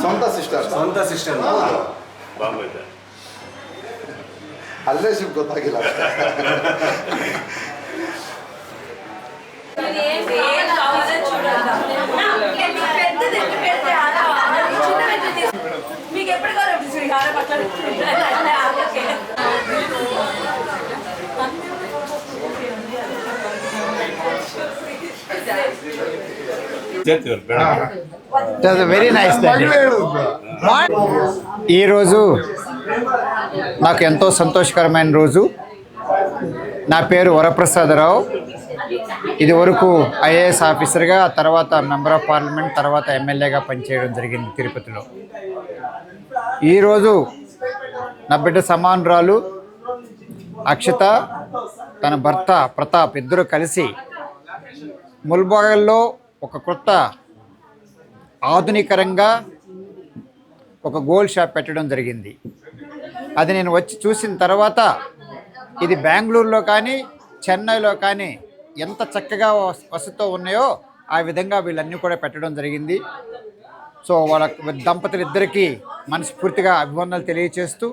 ಸ್ವಂತ ಸಿಸ್ಟರ್ ಸ್ವಂತ ಸಿಸ್ಟರ್ ಬಾಂಬೆ ಇದೆ ಅಲ್ಲೇ ಶಿಫ್ಟ್ ಗೊತ್ತಾಗಿಲ್ಲ ಅಷ್ಟೇ. మీకు ఎప్పుడు కావాలి శ్రీహారం అట్లా ಸೇರ್ತೀವಲ್ಲ ಬೇಡ Very nice ఈరోజు నాకు ఎంతో సంతోషకరమైన రోజు. నా పేరు వరప్రసాదరావు. ఇది వరకు ఐఏఎస్ ఆఫీసర్గా తర్వాత మెంబర్ ఆఫ్ పార్లమెంట్ తర్వాత ఎమ్మెల్యేగా పనిచేయడం జరిగింది తిరుపతిలో. ఈరోజు నా బిడ్డ సమానురాలు అక్షిత తన భర్త ప్రతాప్ ఇద్దరు కలిసి ముల్బాగల్లో ఒక కొత్త ఆధునికరంగా ఒక గోల్డ్ షాప్ పెట్టడం జరిగింది. అది నేను వచ్చి చూసిన తర్వాత ఇది బెంగళూరులో కానీ చెన్నైలో కానీ ఎంత చక్కగా వసతో వసతితో ఉన్నాయో ఆ విధంగా వీళ్ళన్నీ కూడా పెట్టడం జరిగింది. సో వాళ్ళ దంపతులిద్దరికీ మనస్ఫూర్తిగా అభివందనలు తెలియచేస్తూ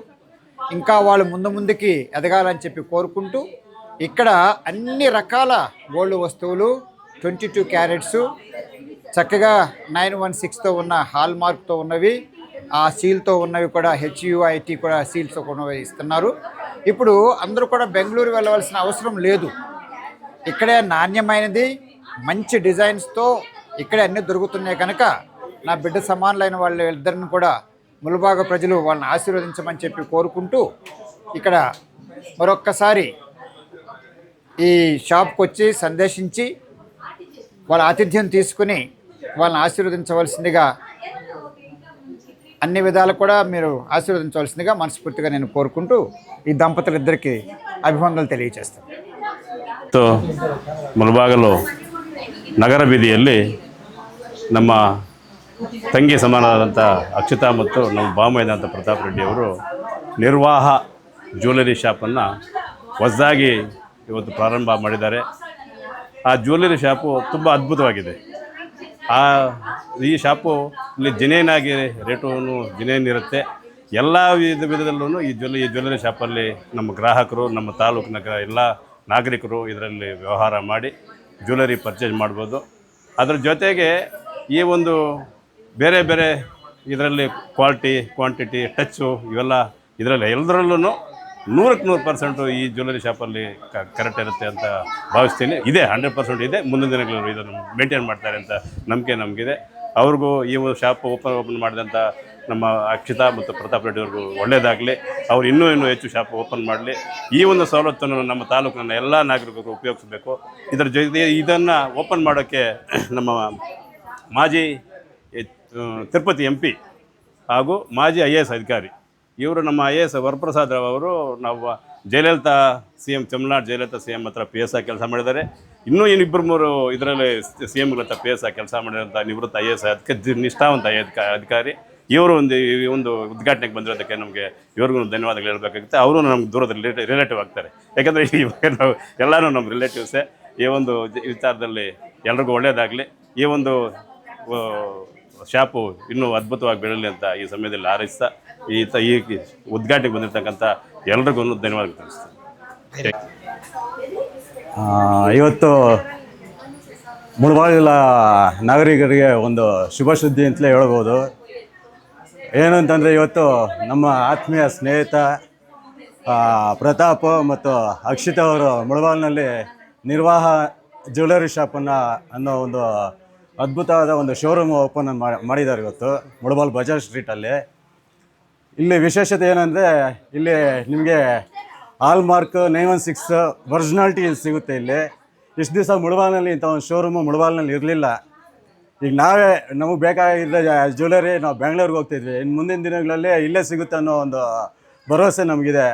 ఇంకా వాళ్ళు ముందు ముందుకి ఎదగాలని చెప్పి కోరుకుంటూ ఇక్కడ అన్ని రకాల గోల్డ్ వస్తువులు ట్వంటీ టూ క్యారెట్స్ చక్కగా నైన్ వన్ సిక్స్తో ఉన్న హాల్ మార్క్తో ఉన్నవి ఆ సీల్తో ఉన్నవి కూడా హెచ్యుఐటి కూడా సీల్స్ ఉన్నవి ఇస్తున్నారు ఇప్పుడు అందరూ కూడా బెంగళూరు వెళ్ళవలసిన అవసరం లేదు. ఇక్కడే నాణ్యమైనది మంచి డిజైన్స్తో ఇక్కడే అన్నీ దొరుకుతున్నాయి కనుక నా బిడ్డ సమానులైన వాళ్ళ ఇద్దరిని కూడా ములుబాగ ప్రజలు వాళ్ళని ఆశీర్వదించమని చెప్పి కోరుకుంటూ ఇక్కడ మరొక్కసారి ఈ షాప్కి వచ్చి సందేశించి వాళ్ళ ఆతిథ్యం తీసుకుని వాళ్ళని ఆశీర్వదించవలసిందిగా అన్ని విధాలు కూడా మీరు ఆశీర్వదించవలసిందిగా మనస్ఫూర్తిగా నేను కోరుకుంటూ ఈ దంపతులిద్దరికీ ಅಭಿವಂದನೆ తెలియజేస్తాను ಮತ್ತು ಮುಳಬಾಗಲು ನಗರ ಬೀದಿಯಲ್ಲಿ ನಮ್ಮ ತಂಗಿ ಸಮಾನವಾದಂಥ ಅಕ್ಷತಾ ಮತ್ತು ನಮ್ಮ ಬಾಮೈದಂಥ ಪ್ರತಾಪ್ ರೆಡ್ಡಿ ಅವರು ನಿರ್ವಾಹ ಜ್ಯುವೆಲರಿ ಶಾಪನ್ನು ಹೊಸದಾಗಿ ಇವತ್ತು ಪ್ರಾರಂಭ ಮಾಡಿದ್ದಾರೆ ಆ ಜ್ಯುವೆಲರಿ ಶಾಪು ತುಂಬ ಅದ್ಭುತವಾಗಿದೆ ಆ ಈ ಶಾಪು ಇಲ್ಲಿ ಜಿನೇನ್ ಆಗಿ ರೇಟು ಜಿನೇನ್ ಇರುತ್ತೆ. ಎಲ್ಲ ವಿಧ ವಿಧದಲ್ಲೂ ಈ ಜ್ಯುವೆಲ್, ಈ ಜ್ಯುವೆಲ್ಲರಿ ಶಾಪಲ್ಲಿ ನಮ್ಮ ಗ್ರಾಹಕರು, ನಮ್ಮ ತಾಲೂಕಿನ ಎಲ್ಲ ನಾಗರಿಕರು ಇದರಲ್ಲಿ ವ್ಯವಹಾರ ಮಾಡಿ ಜ್ಯುವೆಲ್ಲರಿ ಪರ್ಚೇಸ್ ಮಾಡ್ಬೋದು. ಅದರ ಜೊತೆಗೆ ಈ ಒಂದು ಬೇರೆ ಬೇರೆ ಇದರಲ್ಲಿ ಕ್ವಾಲಿಟಿ, ಕ್ವಾಂಟಿಟಿ, ಟಚ್ಚು ಇವೆಲ್ಲ ಇದರಲ್ಲಿ ಎಲ್ಲದರಲ್ಲೂ ನೂರಕ್ಕೆ ನೂರು ಪರ್ಸೆಂಟು ಈ ಜ್ಯುವೆಲ್ಲರಿ ಶಾಪಲ್ಲಿ ಕರೆಕ್ಟ್ ಇರುತ್ತೆ ಅಂತ ಭಾವಿಸ್ತೀನಿ. ಇದೆ ಹಂಡ್ರೆಡ್ ಪರ್ಸೆಂಟ್ ಇದೆ. ಮುಂದಿನ ದಿನಗಳಲ್ಲಿ ಇದನ್ನು ಮೇಂಟೈನ್ ಮಾಡ್ತಾರೆ ಅಂತ ನಂಬಿಕೆ ನಮಗಿದೆ. ಅವ್ರಿಗೂ ಈ ಒಂದು ಶಾಪ್ ಓಪನ್ ಓಪನ್ ಮಾಡಿದಂಥ ನಮ್ಮ ಅಕ್ಷಿತಾ ಮತ್ತು ಪ್ರತಾಪ್ ರೆಡ್ಡಿ ಅವ್ರಿಗೂ ಒಳ್ಳೆಯದಾಗಲಿ ಅವ್ರು ಇನ್ನೂ ಇನ್ನೂ ಹೆಚ್ಚು ಶಾಪ್ ಓಪನ್ ಮಾಡಲಿ. ಈ ಒಂದು ಸವಲತ್ತನ್ನು ನಮ್ಮ ತಾಲೂಕಿನ ಎಲ್ಲ ನಾಗರಿಕರು ಉಪಯೋಗಿಸಬೇಕು. ಇದರ ಜೊತೆ ಇದನ್ನು ಓಪನ್ ಮಾಡೋಕ್ಕೆ ನಮ್ಮ ಮಾಜಿ ತಿರುಪತಿ ಎಂ ಪಿ ಹಾಗೂ ಮಾಜಿ ಐ ಅಧಿಕಾರಿ ಇವರು ನಮ್ಮ I A S Varaprasad Rao ಅವರು ನಾವು Jayalalithaa C M Tamil Nadu Jayalalithaa C M ಹತ್ರ ಪಿ ಎಸ್ ಆಗಿ ಕೆಲಸ ಮಾಡಿದ್ದಾರೆ. ಇನ್ನೂ ಇನ್ನಿಬ್ಬರು ಮೂರು ಇದರಲ್ಲಿ ಸಿ ಎಮ್ಗಳ ಹತ್ರ ಪಿ ಎಸ್ ಆಗಿ ಕೆಲಸ ಮಾಡಿರೋಂಥ ನಿವೃತ್ತ ಐ ಎ ಎಸ್ ಅದಕ್ಕೆ ನಿಷ್ಠಾವಂತ ಐ ಅಧಿಕಾರಿ. ಇವರು ಒಂದು ಈ ಒಂದು ಉದ್ಘಾಟನೆಗೆ ಬಂದಿರೋದಕ್ಕೆ ನಮಗೆ ಇವ್ರಿಗೂ ಧನ್ಯವಾದಗಳು ಹೇಳಬೇಕಾಗುತ್ತೆ. ಅವರು ನಮ್ಗೆ ದೂರದ ರಿಲೇಟಿವ್ ಆಗ್ತಾರೆ. ಯಾಕಂದರೆ ಇವಾಗ ನಾವು ಎಲ್ಲರೂ ನಮ್ಮ ರಿಲೇಟಿವ್ಸೇ. ಈ ಒಂದು ವಿಚಾರದಲ್ಲಿ ಎಲ್ರಿಗೂ ಒಳ್ಳೆಯದಾಗಲಿ ಈ ಒಂದು ಆ, ಶಾಪು ಇನ್ನೂ ಅದ್ಭುತವಾಗಿ ಬೆಳಲಿ ಅಂತ ಈ ಸಮಯದಲ್ಲಿ ಹಾರೈಸ್ತಾ ಈ ತ ಈ ಉದ್ಘಾಟನೆಗೆ ಬಂದಿರತಕ್ಕಂಥ ಎಲ್ರಿಗೂ ಧನ್ಯವಾದ ತಿಳಿಸ್ತೀನಿ. ಇವತ್ತು ಮುಳಬಾಗಿಲ ನಾಗರಿಕರಿಗೆ ಒಂದು ಶುಭ ಸುದ್ದಿ ಅಂತಲೇ ಹೇಳ್ಬೋದು. ಏನು ಅಂತಂದರೆ ಇವತ್ತು ನಮ್ಮ ಆತ್ಮೀಯ ಸ್ನೇಹಿತ ಪ್ರತಾಪ್ ಮತ್ತು ಅಕ್ಷಿತ್ ಅವರು ಮುಳಬಾಗಿಲಿನಲ್ಲಿ ನಿರ್ವಾಹ ಜ್ಯುವೆಲರಿ ಶಾಪನ್ನು ಅನ್ನೋ ಒಂದು ಅದ್ಭುತವಾದ ಒಂದು ಶೋರೂಮ್ ಓಪನ್ ಮಾಡಿದ್ದಾರೆ ಇವತ್ತು, ಮುಳಬಾಲ್ ಬಜಾರ್ ಸ್ಟ್ರೀಟಲ್ಲಿ ಇಲ್ಲಿ ವಿಶೇಷತೆ ಏನಂದರೆ, ಇಲ್ಲಿ ನಿಮಗೆ hallmark nine one six originality ಸಿಗುತ್ತೆ ಇಲ್ಲಿ. ಇಷ್ಟು ದಿವಸ ಮುಳಬಾಲ್ನಲ್ಲಿ ಇಂಥ ಒಂದು ಶೋರೂಮು ಮುಳಬಾಲ್ನಲ್ಲಿ ಇರಲಿಲ್ಲ. ಈಗ ನಾವೇ, ನಮಗೆ ಬೇಕಾಗಿದ್ದ ಜ್ಯುವೆಲರಿ ನಾವು ಬೆಂಗಳೂರಿಗೆ ಹೋಗ್ತಿದ್ವಿ. ಇನ್ನು ಮುಂದಿನ ದಿನಗಳಲ್ಲಿ ಇಲ್ಲೇ ಸಿಗುತ್ತೆ ಅನ್ನೋ ಒಂದು ಭರವಸೆ ನಮಗಿದೆ.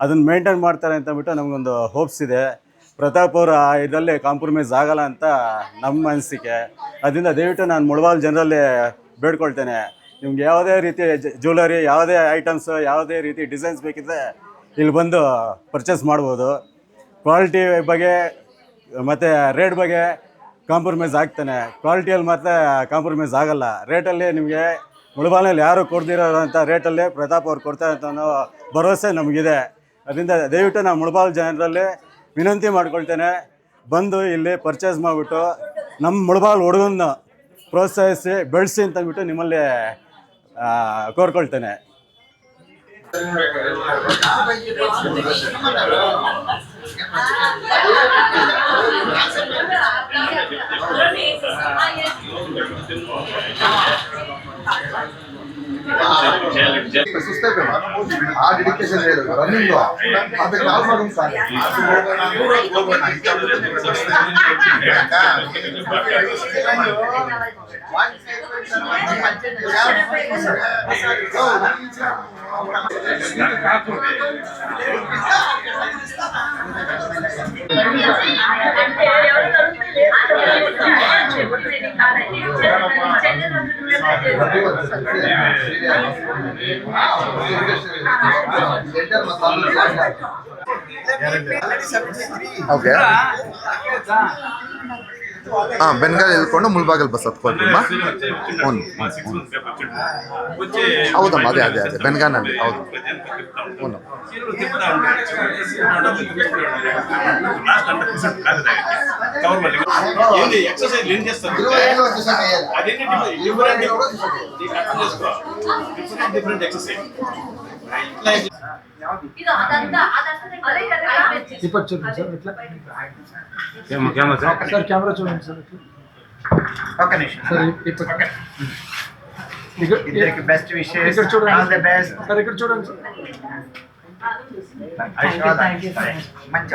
ಅದನ್ನು ಮೇಂಟೈನ್ ಮಾಡ್ತಾರೆ ಅಂತ ಬಿಟ್ಟು ನಮಗೊಂದು ಹೋಪ್ಸ್ ಇದೆ. ಪ್ರತಾಪ್ ಅವರ ಇದರಲ್ಲಿ ಕಾಂಪ್ರಮೈಸ್ ಆಗಲ್ಲ ಅಂತ ನಮ್ಮ ಅನಿಸಿಕೆ. ಅದರಿಂದ ದಯವಿಟ್ಟು ನಾನು ಮುಳಬಾಲ್ ಜನರಲ್ಲಿ ಬೇಡ್ಕೊಳ್ತೇನೆ. ನಿಮ್ಗೆ ಯಾವುದೇ ರೀತಿ ಜ್ಯುವೆಲರಿ ಯಾವುದೇ ಐಟಮ್ಸ್ ಯಾವುದೇ ರೀತಿ ಡಿಸೈನ್ಸ್ ಬೇಕಿದ್ರೆ ಇಲ್ಲಿ ಬಂದು ಪರ್ಚೇಸ್ ಮಾಡ್ಬೋದು. ಕ್ವಾಲಿಟಿ ಬಗ್ಗೆ, ಮತ್ತು ರೇಟ್ ಬಗ್ಗೆ ಕಾಂಪ್ರಮೈಸ್ ಆಗ್ತಾನೆ. ಕ್ವಾಲಿಟಿಯಲ್ಲಿ ಮಾತ್ರ ಕಾಂಪ್ರಮೈಸ್ ಆಗಲ್ಲ. ರೇಟಲ್ಲಿ ನಿಮಗೆ ಮುಳಬಾಲ್ನಲ್ಲಿ ಯಾರು ಕೊಡ್ದಿರೋಂಥ ರೇಟಲ್ಲಿ ಪ್ರತಾಪ್ ಅವ್ರು ಕೊಡ್ತಾರೆ ಅಂತ ಅನ್ನೋ ಭರವಸೆ ನಮಗಿದೆ. ಅದರಿಂದ ದಯವಿಟ್ಟು ನಾವು ಮುಳಬಾಲ್ ಜನರಲ್ಲಿ ವಿನಂತಿ ಮಾಡ್ಕೊಳ್ತೇನೆ, ಬಂದು ಇಲ್ಲಿ ಪರ್ಚೇಸ್ ಮಾಡಿಬಿಟ್ಟು ನಮ್ಮ ಮುಳಬಾಲ್ ಹುಡುಗನ್ನ ಪ್ರೋತ್ಸಾಹಿಸಿ, ಬೆಳೆಸಿ ಅಂತ ಅಂದ್ಬಿಟ್ಟು ನಿಮ್ಮಲ್ಲಿ ಕೋರ್ಕೊಳ್ತೇನೆ. ಸುಸ್ತೈತಲ್ಲ ಆ ಡೆಡಿಕೇಶನ್ ಹೇಳಿದ್ರು ರನ್ನಿಂಗ್ ಅದಕ್ಕೆ ಕಾಲ್ ಮಾಡೋದು ಸಾಕು ಓಕೆ ಹಾಂ, ಬೆನ್ಗಾಲ್ ಇಳ್ಕೊಂಡು ಮುಳ್ಬಾಗಲ್ ಬಸ್ ಹತ್ಕೊಳ್ರಮ್ಮ ಹ್ಞೂ ಹೌದಮ್ಮ, ಅದೇ ಅದೇ ಅದೇ ಬೆನ್ಗಾನಲ್ಲಿ ಹೌದು. ಹ್ಞೂ ಎಕ್ಸಸೈಸ್ ఇప్పటి చూడండి సార్ ఇట్లా సార్ కెమెరా చూడండి సార్ ఒక్క నిమిషం సార్ ఇప్పుడు ఇద్దరికి best wishes all the best sir ఇక్కడ చూడండి సార్ మంచి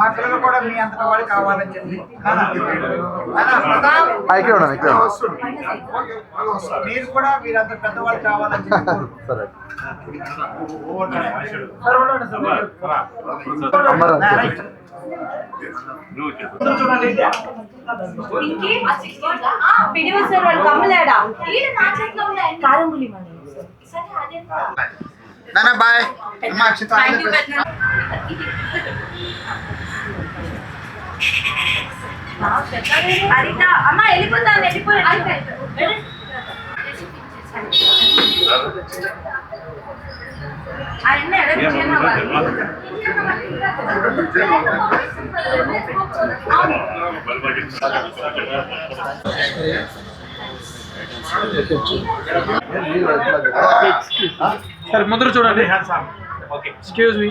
మా పిల్లలు కూడా మీ అంత వాళ్ళు కావాలని చెప్పి నాన్న, నాన్న, ఇక్కడ ఉన్నాను ఇక్కడ మీరు కూడా మీరంత పెద్దవాళ్ళు కావాలని చెప్పి సరే సార్ ఉండండి సార్ అమ్మరా ఇంకే ఆ 16 ఆ పిడివ సార్ వాళ్ళు కమ్మలేడా ఈడ నా చేతిలో ఉన్నాయి కారంబులి మని సరే అదెంత నాన్న బాయ్ అమ్మ అరిత అమ్మ వెళ్ళిపోతాను వెళ్ళిపోయాను ఆయన సార్ ముందర చూడండి. Excuse me